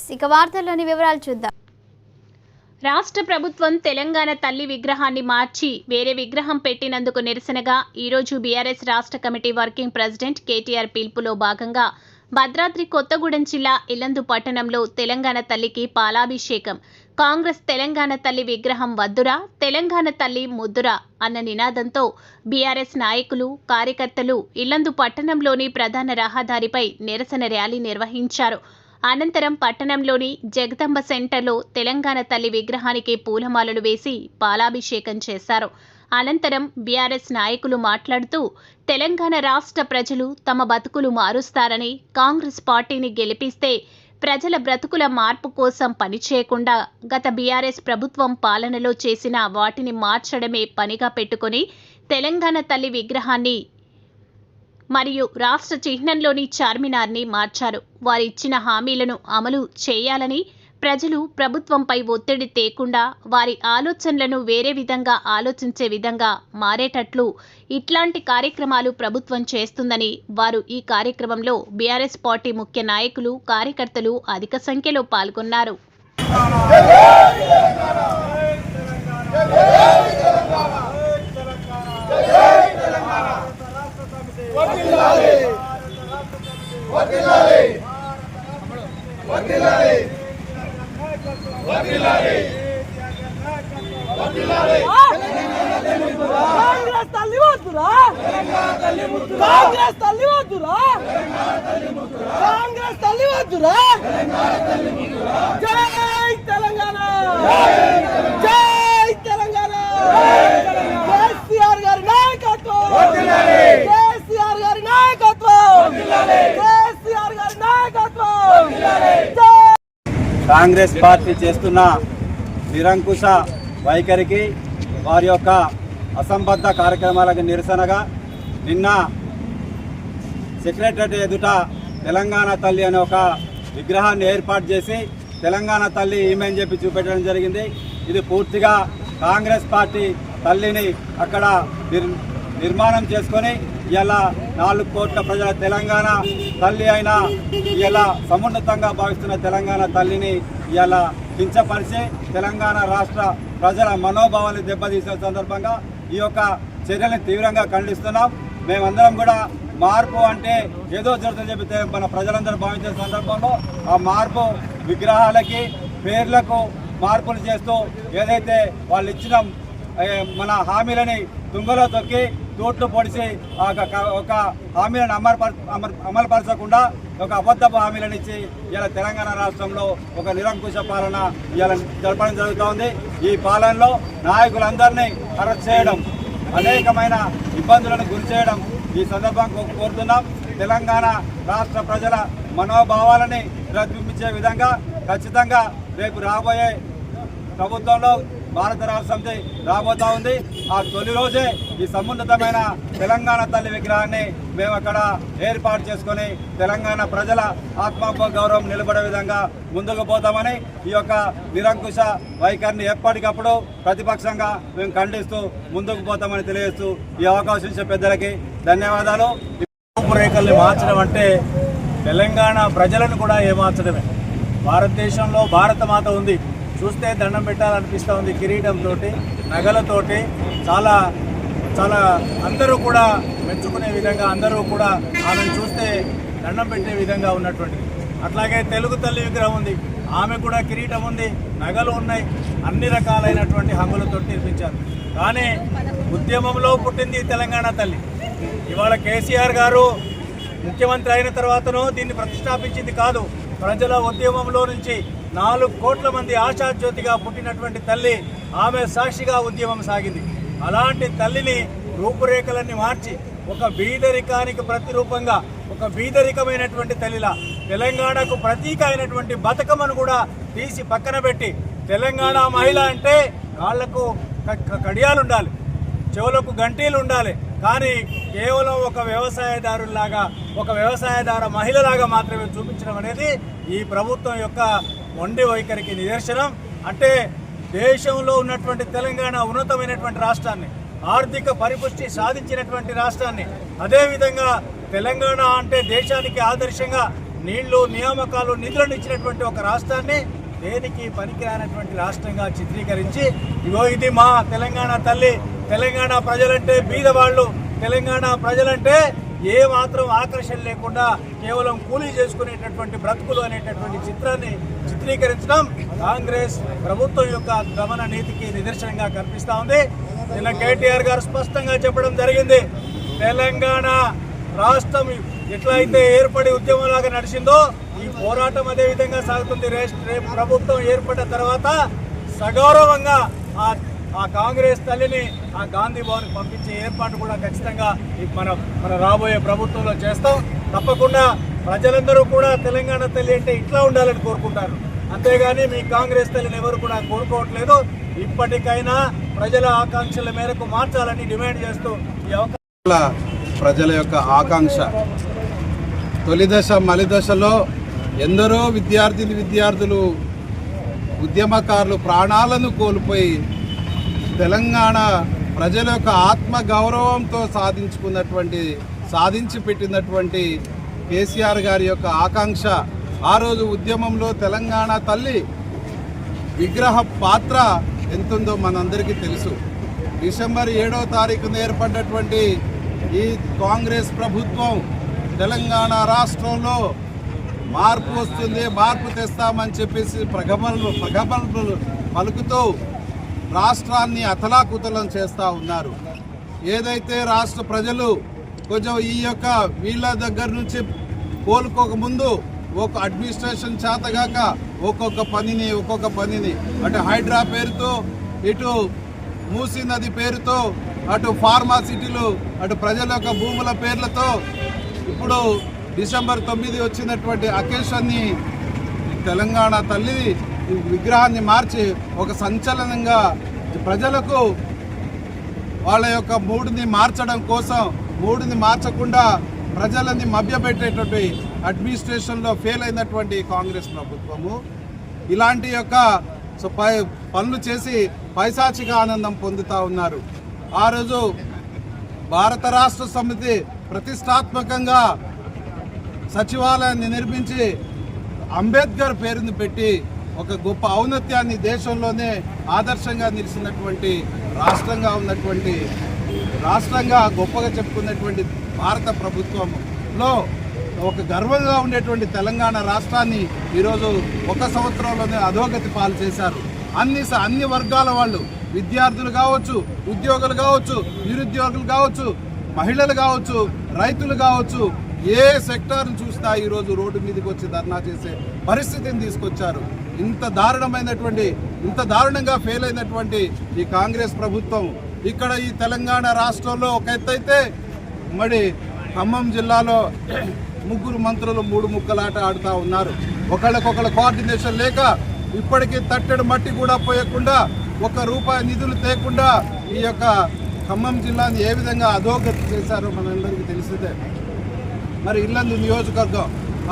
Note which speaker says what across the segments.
Speaker 1: నమస్తే ఇక వార్తల్లోని వివరాలు చూద్దాం.
Speaker 2: రాష్ట్ర ప్రభుత్వం తెలంగాణ తల్లి విగ్రహాన్ని మార్చి వేరే విగ్రహం పెట్టినందుకు నిరసనగా ఈరోజు బీఆర్ఎస్ రాష్ట్ర కమిటీ వర్కింగ్ ప్రెసిడెంట్ కేటీఆర్ పిలుపులో భాగంగా భద్రాద్రి కొత్తగూడెం జిల్లా ఇల్లందు పట్టణంలో తెలంగాణ తల్లికి పాలాభిషేకం కాంగ్రెస్ తెలంగాణ తల్లి విగ్రహం వద్దురా తెలంగాణ తల్లి ముద్దురా అన్న నినాదంతో బీఆర్ఎస్ నాయకులు కార్యకర్తలు ఇల్లందు పట్టణంలోని ప్రధాన రహదారిపై నిరసన ర్యాలీ నిర్వహించారు. అనంతరం పట్టణంలోని జగదంబ సెంటర్లో తెలంగాణ తల్లి విగ్రహానికి పూలమాలలు వేసి పాలాభిషేకం చేశారు. అనంతరం బీఆర్ఎస్ నాయకులు మాట్లాడుతూ తెలంగాణ రాష్ట్ర ప్రజలు తమ బతుకులు మారుస్తారని కాంగ్రెస్ పార్టీని గెలిపిస్తే ప్రజల బ్రతుకుల మార్పు కోసం పనిచేయకుండా గత బీఆర్ఎస్ ప్రభుత్వం పాలనలో చేసిన వాటిని మార్చడమే పనిగా పెట్టుకొని తెలంగాణ తల్లి విగ్రహాన్ని మరియు రాష్ట్ర చిహ్నంలోని చార్మినార్ని మార్చారు వారిచ్చిన హామీలను అమలు చేయాలని ప్రజలు ప్రభుత్వంపై ఒత్తిడి తేకుండా వారి ఆలోచనలను వేరే విధంగా ఆలోచించే విధంగా మారేటట్లు ఇట్లాంటి కార్యక్రమాలు ప్రభుత్వం చేస్తుందని వారు ఈ కార్యక్రమంలో బీఆర్ఎస్ పార్టీ ముఖ్య నాయకులు కార్యకర్తలు అధిక సంఖ్యలో పాల్గొన్నారు
Speaker 3: కాంగ్రెస్ తల్లి వద్దురా. కాంగ్రెస్ తల్లి వద్దురా. కాంగ్రెస్ తల్లి వద్దురా. జై తెలంగాణ. జై తెలంగాణ. కేసీఆర్ గారి నాయకత్వం.
Speaker 4: కాంగ్రెస్ పార్టీ చేస్తున్న నిరంకుశ వైఖరికి వారి యొక్క అసంబద్ధ కార్యక్రమాలకు నిరసనగా నిన్న సెక్రటరీ ఎదుట తెలంగాణ తల్లి అనే ఒక విగ్రహాన్ని ఏర్పాటు చేసి తెలంగాణ తల్లి ఈమెని చెప్పి చూపెట్టడం జరిగింది. ఇది పూర్తిగా కాంగ్రెస్ పార్టీ తల్లిని అక్కడ నిర్ నిర్మాణం చేసుకొని ఇలా నాలుగు కోట్ల ప్రజల తెలంగాణ తల్లి అయిన ఇలా సమున్నతంగా భావిస్తున్న తెలంగాణ తల్లిని ఇలా కించపరిచి తెలంగాణ రాష్ట్ర ప్రజల మనోభావాన్ని దెబ్బతీసిన సందర్భంగా ఈ యొక్క చర్యలను తీవ్రంగా ఖండిస్తున్నాం. మేమందరం కూడా మార్పు అంటే ఏదో జరుగుతుందని చెబితే మన ప్రజలందరూ భావించే సందర్భంలో ఆ మార్పు విగ్రహాలకి పేర్లకు మార్పులు చేస్తూ ఏదైతే వాళ్ళు ఇచ్చిన మన హామీలని తుంగలో తొక్కి నోట్లో పొడిచి ఆ ఒక- ఒక హామీలను అమలు అమలుపరచకుండా ఒక అబద్ధపు హామీలను ఇచ్చి ఇలా తెలంగాణ రాష్ట్రంలో ఒక నిరంకుశ పాలన ఇలా జరపడం జరుగుతోంది. ఈ పాలనలో నాయకులందరినీ అరెస్ట్ చేయడం అనేకమైన ఇబ్బందులను గురి చేయడం ఈ సందర్భంగా కోరుతున్నాం. తెలంగాణ రాష్ట్ర ప్రజల మనోభావాలని ప్రతిబింబించే విధంగా ఖచ్చితంగా రేపు రాబోయే ప్రభుత్వంలో భారత రాష్ట్ర సమితి రాబోతా ఉంది. ఆ తొలి రోజే ఈ సమున్నతమైన తెలంగాణ తల్లి విగ్రహాన్ని మేము అక్కడ ఏర్పాటు చేసుకొని తెలంగాణ ప్రజల ఆత్మ గౌరవం నిలబడే విధంగా ముందుకు పోతామని ఈ యొక్క నిరంకుశ వైఖరిని ఎప్పటికప్పుడు ప్రతిపక్షంగా మేము ఖండిస్తూ ముందుకు పోతామని తెలియజేస్తూ ఈ అవకాశం ఇచ్చే పెద్దలకి ధన్యవాదాలు. రూపురేఖల్ని మార్చడం అంటే తెలంగాణ ప్రజలను కూడా ఏమార్చడమే. భారతదేశంలో భారత మాత ఉంది. చూస్తే దండం పెట్టాలనిపిస్తూ ఉంది కిరీటంతో నగలతోటి. చాలా చాలా అందరూ కూడా మెచ్చుకునే విధంగా అందరూ కూడా ఆమెను చూస్తే దండం పెట్టే విధంగా ఉన్నటువంటి. అట్లాగే తెలుగు తల్లి విగ్రహం ఉంది. ఆమె కూడా కిరీటం ఉంది నగలు ఉన్నాయి అన్ని రకాలైనటువంటి హంగులతో నిర్మించారు. కానీ ఉద్యమంలో పుట్టింది తెలంగాణ తల్లి. ఇవాళ కేసీఆర్ గారు ముఖ్యమంత్రి అయిన తర్వాతనూ దీన్ని ప్రతిష్టాపించింది కాదు. ప్రజల ఉద్యమంలో నుంచి నాలుగు కోట్ల మంది ఆశాజ్యోతిగా పుట్టినటువంటి తల్లి ఆమె సాక్షిగా ఉద్యమం సాగింది. అలాంటి తల్లిని రూపురేఖలన్నీ మార్చి ఒక బీదరికానికి ప్రతిరూపంగా ఒక బీదరికమైనటువంటి తల్లిలా తెలంగాణకు ప్రతీక అయినటువంటి బతుకమ్మను కూడా తీసి పక్కన పెట్టి తెలంగాణ మహిళ అంటే కాళ్ళకు కడియాలు ఉండాలి చెవులకు గంటీలు ఉండాలి కానీ కేవలం ఒక వ్యవసాయదారులాగా ఒక వ్యవసాయదార మహిళలాగా మాత్రమే చూపించడం అనేది ఈ ప్రభుత్వం యొక్క మొండి వైఖరికి నిదర్శనం. అంటే దేశంలో ఉన్నటువంటి తెలంగాణ ఉన్నతమైనటువంటి రాష్ట్రాన్ని ఆర్థిక పరిపుష్టి సాధించినటువంటి రాష్ట్రాన్ని అదేవిధంగా తెలంగాణ అంటే దేశానికి ఆదర్శంగా
Speaker 5: నీళ్ళు నియామకాలు నిధులను ఇచ్చినటువంటి ఒక రాష్ట్రాన్ని దేనికి పనికిరానటువంటి రాష్ట్రంగా చిత్రీకరించి ఇగో ఇది మా తెలంగాణ తల్లి తెలంగాణ ప్రజలంటే బీదవాళ్ళు తెలంగాణ ప్రజలంటే ఏ మాత్రం ఆకర్షణ లేకుండా కేవలం కూలీ చేసుకునేటటువంటి బ్రతుకులు అనేటటువంటి చిత్రాన్ని చిత్రీకరించడం కాంగ్రెస్ ప్రభుత్వం యొక్క గమన నీతికి నిదర్శనంగా కనిపిస్తా ఉంది. నిన్న కేటీఆర్ గారు స్పష్టంగా చెప్పడం జరిగింది. తెలంగాణ రాష్ట్రం ఎట్లయితే ఏర్పడి ఉద్యమంలాగా నడిచిందో ఈ పోరాటం అదే విధంగా సాగుతుంది. రేపు ప్రభుత్వం ఏర్పడిన తర్వాత సగౌరవంగా ఆ ఆ కాంగ్రెస్ తల్లిని ఆ గాంధీ భవన్ పంపించే ఏర్పాటు కూడా ఖచ్చితంగా మనం మన మన రాబోయే ప్రభుత్వంలో చేస్తాం. తప్పకుండా ప్రజలందరూ కూడా తెలంగాణ తల్లి అంటే ఇట్లా ఉండాలని కోరుకుంటారు. అంతేగాని మీ కాంగ్రెస్ తల్లిని ఎవరు కూడా కోరుకోవట్లేదు. ఇప్పటికైనా ప్రజల ఆకాంక్షల మేరకు మార్చాలని డిమాండ్ చేస్తూ ఈ అవకాశం
Speaker 6: ప్రజల యొక్క ఆకాంక్ష. తొలి దశ మలి దశలో ఎందరో విద్యార్థిని విద్యార్థులు ఉద్యమకారులు ప్రాణాలను కోల్పోయి తెలంగాణ ప్రజల యొక్క ఆత్మ గౌరవంతో సాధించుకున్నటువంటి సాధించి పెట్టినటువంటి కేసీఆర్ గారి యొక్క ఆకాంక్ష ఆ రోజు ఉద్యమంలో తెలంగాణ తల్లి విగ్రహ పాత్ర ఎంతుందో మనందరికీ తెలుసు. డిసెంబర్ ఏడో తారీఖున ఏర్పడినటువంటి ఈ కాంగ్రెస్ ప్రభుత్వం తెలంగాణ రాష్ట్రంలో మార్పు వస్తుంది మార్పు తెస్తామని చెప్పేసి ప్రగమనలు ప్రగమనలు పలుకుతూ రాష్ట్రాన్ని అతలాకుతలం చేస్తూ ఉన్నారు. ఏదైతే రాష్ట్ర ప్రజలు కొంచెం ఈ యొక్క వీళ్ళ దగ్గర నుంచి కోలుకోకముందు ఒక అడ్మినిస్ట్రేషన్ చేతగాక ఒక్కొక్క పనిని ఒక్కొక్క పనిని అటు హైడ్రా పేరుతో ఇటు మూసీ నది పేరుతో అటు ఫార్మాసిటీలు అటు ప్రజల యొక్క భూముల పేర్లతో ఇప్పుడు డిసెంబర్ తొమ్మిది వచ్చినటువంటి అకేషన్ని తెలంగాణ తల్లి విగ్రహాన్ని మార్చి ఒక సంచలనంగా ప్రజలకు వాళ్ళ యొక్క మూడుని మార్చడం కోసం మూడుని మార్చకుండా ప్రజలని మభ్యపెట్టేటువంటి అడ్మినిస్ట్రేషన్లో ఫెయిల్ అయినటువంటి కాంగ్రెస్ ప్రభుత్వము. ఇలాంటి యొక్క సో పై పనులు చేసి పైశాచిక ఆనందం పొందుతూ ఉన్నారు. ఆ రోజు భారత రాష్ట్ర సమితి ప్రతిష్టాత్మకంగా సచివాలయాన్ని నిర్మించి అంబేద్కర్ పేరుని పెట్టి ఒక గొప్ప ఔన్నత్యాన్ని దేశంలోనే ఆదర్శంగా నిలిచినటువంటి రాష్ట్రంగా ఉన్నటువంటి రాష్ట్రంగా గొప్పగా చెప్పుకున్నటువంటి భారత ప్రభుత్వంలో ఒక గర్వంగా ఉండేటువంటి తెలంగాణ రాష్ట్రాన్ని ఈరోజు ఒక సంవత్సరంలోనే అధోగతి పాలు చేశారు. అన్ని స- అన్ని వర్గాల వాళ్ళు విద్యార్థులు కావచ్చు ఉద్యోగులు కావచ్చు నిరుద్యోగులు కావచ్చు మహిళలు కావచ్చు రైతులు కావచ్చు ఏ సెక్టార్ని చూసినా ఈరోజు రోడ్డు మీదకి వచ్చి ధర్నా చేసే పరిస్థితిని తీసుకొచ్చారు. ఇంత దారుణమైనటువంటి ఇంత దారుణంగా ఫెయిల్ అయినటువంటి ఈ కాంగ్రెస్ ప్రభుత్వం ఇక్కడ ఈ తెలంగాణ రాష్ట్రంలో ఒక ఎత్తైతే మరి ఖమ్మం జిల్లాలో ముగ్గురు మంత్రులు మూడు ముక్కలాట ఆడుతూ ఉన్నారు. ఒకళ్ళకొకళ్ళ కోఆర్డినేషన్ లేక ఇప్పటికీ తట్టెడు మట్టి కూడా పోయకుండా ఒక రూపాయి నిధులు తేకుండా ఈ యొక్క ఖమ్మం జిల్లాని ఏ విధంగా అధోగతి చేశారో మనందరికీ తెలిసిందే. మరి ఇల్లందు నియోజకవర్గం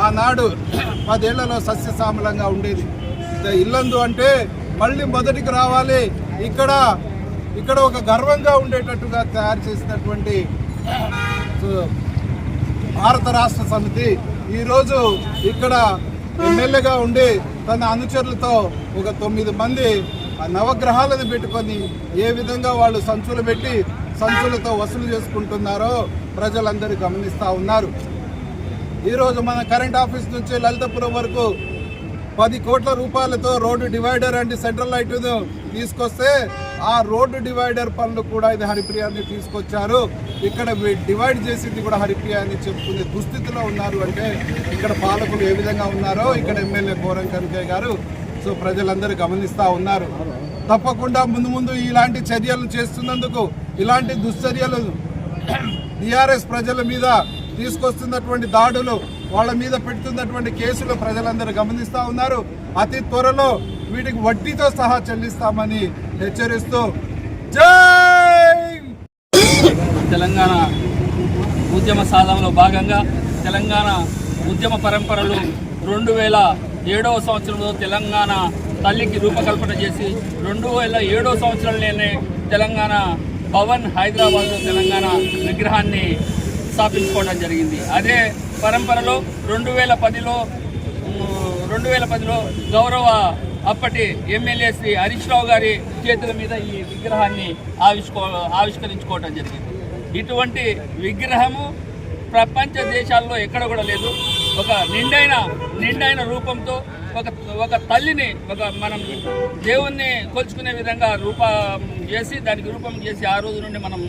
Speaker 6: ఆనాడు పదేళ్ళలో సస్యశ్యామలంగా ఉండేది. ఇల్లందు అంటే మళ్ళీ మొదటికి రావాలి. ఇక్కడ ఇక్కడ ఒక గర్వంగా ఉండేటట్టుగా తయారు చేసినటువంటి భారత రాష్ట్ర సమితి ఈరోజు ఇక్కడ ఎమ్మెల్యేగా ఉండి తన అనుచరులతో ఒక తొమ్మిది మంది ఆ నవగ్రహాలను పెట్టుకొని ఏ విధంగా వాళ్ళు సంచులు పెట్టి సంచులతో వసూలు చేసుకుంటున్నారో ప్రజలందరూ గమనిస్తూ ఉన్నారు. ఈరోజు మన కరెంట్ ఆఫీస్ నుంచి లలితపురం వరకు పది కోట్ల రూపాయలతో road divider and central light తీసుకొస్తే ఆ రోడ్డు డివైడర్ పనులు కూడా ఇది హరిప్రియాన్ని తీసుకొచ్చారు. ఇక్కడ డివైడ్ చేసింది కూడా హరిప్రియ అని చెప్పుకునే దుస్థితిలో ఉన్నారు అంటే ఇక్కడ పాలకులు ఏ విధంగా ఉన్నారో ఇక్కడ ఎమ్మెల్యే కోరం కనకయ్య గారు. సో ప్రజలందరూ గమనిస్తూ ఉన్నారు. తప్పకుండా ముందు ముందు ఇలాంటి చర్యలు చేస్తున్నందుకు ఇలాంటి దుశ్చర్యలు టిఆర్ఎస్ ప్రజల మీద తీసుకొస్తున్నటువంటి దాడులు వాళ్ళ మీద పెడుతున్నటువంటి కేసులు ప్రజలందరూ గమనిస్తూ ఉన్నారు. అతి త్వరలో వీటికి వడ్డీతో సహా చెల్లిస్తామని హెచ్చరిస్తూ జై!
Speaker 7: తెలంగాణ ఉద్యమ సాధనలో భాగంగా తెలంగాణ ఉద్యమ పరంపరలు రెండు వేల ఏడవ సంవత్సరంలో తెలంగాణ తల్లికి రూపకల్పన చేసి రెండు వేల ఏడవ సంవత్సరంలోనే తెలంగాణ భవన్ హైదరాబాద్లో తెలంగాణ విగ్రహాన్ని స్థాపించుకోవడం జరిగింది. అదే పరంపరలో రెండు వేల పదిలో రెండు వేల పదిలో గౌరవ అప్పటి ఎమ్మెల్యే శ్రీ హరీష్ రావు గారి చేతుల మీద ఈ విగ్రహాన్ని ఆవిష్కో ఆవిష్కరించుకోవడం జరిగింది. ఇటువంటి విగ్రహము ప్రపంచ దేశాల్లో ఎక్కడ కూడా లేదు. ఒక నిండైన నిండైన రూపంతో ఒక ఒక తల్లిని ఒక మనం దేవుణ్ణి కొలుచుకునే విధంగా రూపం చేసి దానికి రూపం చేసి ఆ రోజు నుండి మనం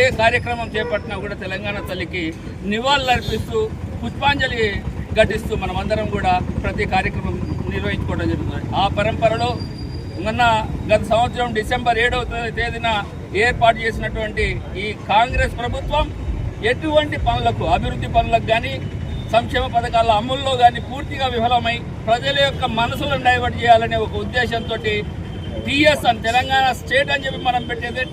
Speaker 7: ఏ కార్యక్రమం చేపట్టినా కూడా తెలంగాణ తల్లికి నివాళులర్పిస్తూ పుష్పాంజలి ఘటిస్తూ మనమందరం కూడా ప్రతి కార్యక్రమం నిర్వహించుకోవడం జరుగుతుంది. ఆ పరంపరలో మొన్న గత సంవత్సరం డిసెంబర్ ఏడవ తేదీన ఏర్పాటు చేసినటువంటి ఈ కాంగ్రెస్ ప్రభుత్వం ఎటువంటి పనులకు అభివృద్ధి పనులకు కానీ సంక్షేమ పథకాల అమల్లో కానీ పూర్తిగా విఫలమై ప్రజల యొక్క మనసులను డైవర్ట్ చేయాలనే ఒక ఉద్దేశంతో టీఎస్ అని తెలంగాణ స్టేట్ అని చెప్పి మనం పెట్టేది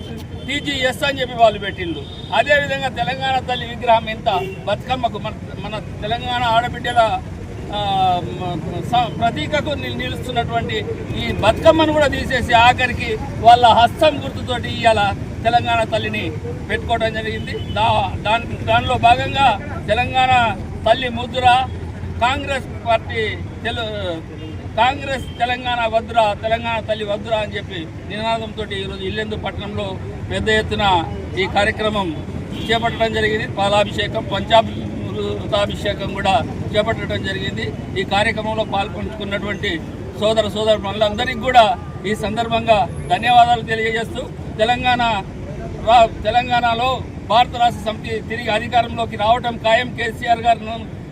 Speaker 7: టీజీఎస్ అని చెప్పి వాళ్ళు పెట్టిండు అదేవిధంగా తెలంగాణ తల్లి విగ్రహం ఎంత? బతుకమ్మకు మన మన తెలంగాణ ఆడబిడ్డల ప్రతీకకు నిలుస్తున్నటువంటి ఈ బతుకమ్మను కూడా తీసేసి ఆఖరికి వాళ్ళ హస్తం గుర్తుతోటి ఇవాళ తెలంగాణ తల్లిని పెట్టుకోవడం జరిగింది. దా దాని దానిలో భాగంగా తెలంగాణ తల్లి ముద్ర కాంగ్రెస్ పార్టీ తెలు కాంగ్రెస్ తెలంగాణ వద్ర తెలంగాణ తల్లి వద్ర అని చెప్పి నినాదంతో ఈరోజు ఇల్లెందు పట్టణంలో పెద్ద ఎత్తున ఈ కార్యక్రమం చేపట్టడం జరిగింది. పాలాభిషేకం పంచామృతాభిషేకం కూడా చేపట్టడం జరిగింది. ఈ కార్యక్రమంలో పాల్పంచుకున్నటువంటి సోదర సోదర మనులందరికీ కూడా ఈ సందర్భంగా ధన్యవాదాలు తెలియజేస్తూ తెలంగాణ రా- తెలంగాణలో భారత రాష్ట్ర సమితి తిరిగి అధికారంలోకి రావటం ఖాయం. కేసీఆర్ గారి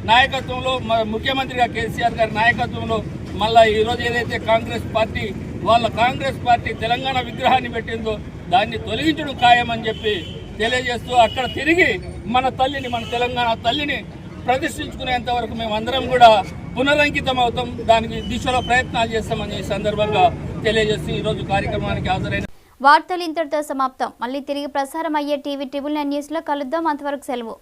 Speaker 7: నాయకత్వంలో మ- ముఖ్యమంత్రిగా కేసీఆర్ గారి నాయకత్వంలో మళ్ళా ఈరోజు ఏదైతే కాంగ్రెస్ పార్టీ వాళ్ళ కాంగ్రెస్ పార్టీ తెలంగాణ విగ్రహాన్ని పెట్టిందో దాన్ని తొలగించడం ఖాయమని చెప్పి తెలియజేస్తూ అక్కడ తిరిగి మన తల్లిని మన తెలంగాణ తల్లిని ప్రదర్శించుకునేంత వరకు మేము అందరం కూడా పునరంకితం అవుతాం. దానికి దిశలో ప్రయత్నాలు చేస్తామని ఈ సందర్భంగా తెలియజేస్తూ ఈరోజు కార్యక్రమానికి హాజరైన
Speaker 1: వార్తలు ఇంతటితో సమాప్తం. మళ్ళీ తిరిగి ప్రసారం అయ్యే టీవీ ట్రిబుల్ నైన్ న్యూస్లో కలుద్దాం. అంతవరకు సెలవు.